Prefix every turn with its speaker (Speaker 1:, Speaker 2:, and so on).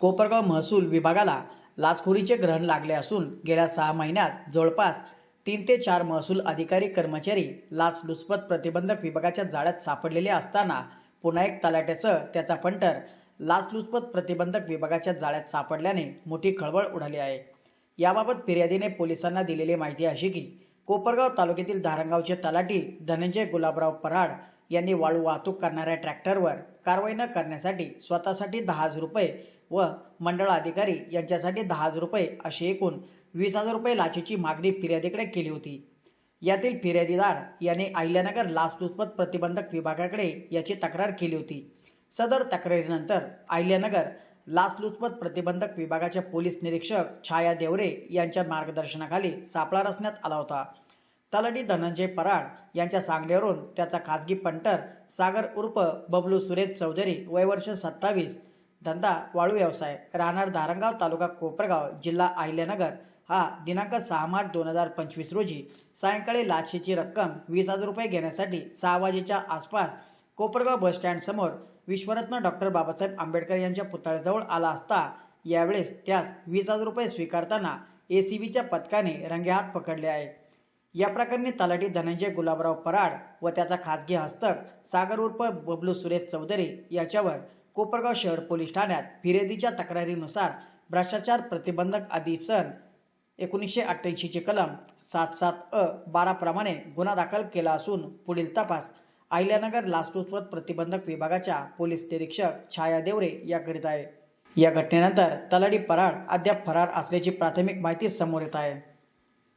Speaker 1: कोपरगाव महसूल विभागाला लाचखोरीचे ग्रहण लागले असून गेल्या सहा महिन्यात जवळपास तीन ते चार महसूल अधिकारी कर्मचारी लाचलुचपत प्रतिबंधक विभागाच्या जाळ्यात सापडलेले असताना पुन्हा एक तलाट्यासह त्याचा फंटर लाचलुचपत प्रतिबंधक विभागाच्या जाळ्यात सापडल्याने मोठी खळबळ उडाली आहे. याबाबत फिर्यादीने पोलिसांना दिलेली माहिती अशी की कोपरगाव तालुक्यातील धारणगावचे तलाठी धनंजय गुलाबराव पराड यांनी वाळू वाहतूक करणाऱ्या ट्रॅक्टरवर कारवाई न करण्यासाठी स्वतःसाठी दहा हजार रुपये व मंडळ अधिकारी यांच्यासाठी दहा हजार रुपये अशी एकूण वीस हजार रुपये लाचेची मागणी फिर्यादीकडे केली होती. यातील फिर्यादीदार यांनी अहिल्यानगर लाचलुचपत प्रतिबंधक विभागाकडे याची तक्रार केली होती. सदर तक्रारीनंतर अहिल्यानगर लाचलुचपत प्रतिबंधक विभागाच्या पोलीस निरीक्षक छाया देवरे यांच्या मार्गदर्शनाखाली सापळा रचण्यात आला होता. तलाठी धनंजय पराड यांच्या सांगण्यावरून त्याचा खासगी पंटर सागर उर्फ बबलू सुरेश चौधरी वय वर्ष सत्तावीस धंदा वाळू व्यवसाय राहणार धारणगाव तालुका कोपरगाव जिल्हा अहिल्यानगर. हा दिनांक सहा मार्च दोन हजार पंचवीस रोजी सायंकाळी लाचेची रक्कम वीस हजार रुपये घेण्यासाठी सहा वाजेच्या आसपास कोपरगाव बस स्टँड समोर विश्वरत्न डॉक्टर बाबासाहेब आंबेडकर यांच्या पुतळ्याजवळ आला असता यावेळेस त्यास वीस हजार रुपये स्वीकारताना ए सी बीच्या पथकाने रंगेहात पकडले आहे. या प्रकरणी तलाठी धनंजय गुलाबराव पराड व त्याचा खासगी हस्तक सागर उर्फ बबलू सुरेश चौधरी याच्यावर कोपरगाव शहर पोलीस ठाण्यात फिर्यादीच्या तक्रारीनुसार भ्रष्टाचार प्रतिबंधक आदी सन एकोणीसशे अठ्ठ्याऐंशीचे कलम सात सात अ बाराप्रमाणे गुन्हा दाखल केला असून पुढील तपास अहिल्यानगर लाचलुचपत प्रतिबंधक विभागाच्या पोलीस निरीक्षक छाया देवरे या करीत आहे. या घटनेनंतर तलाडी पराड अद्याप फरार असल्याची प्राथमिक माहिती समोर येत आहे.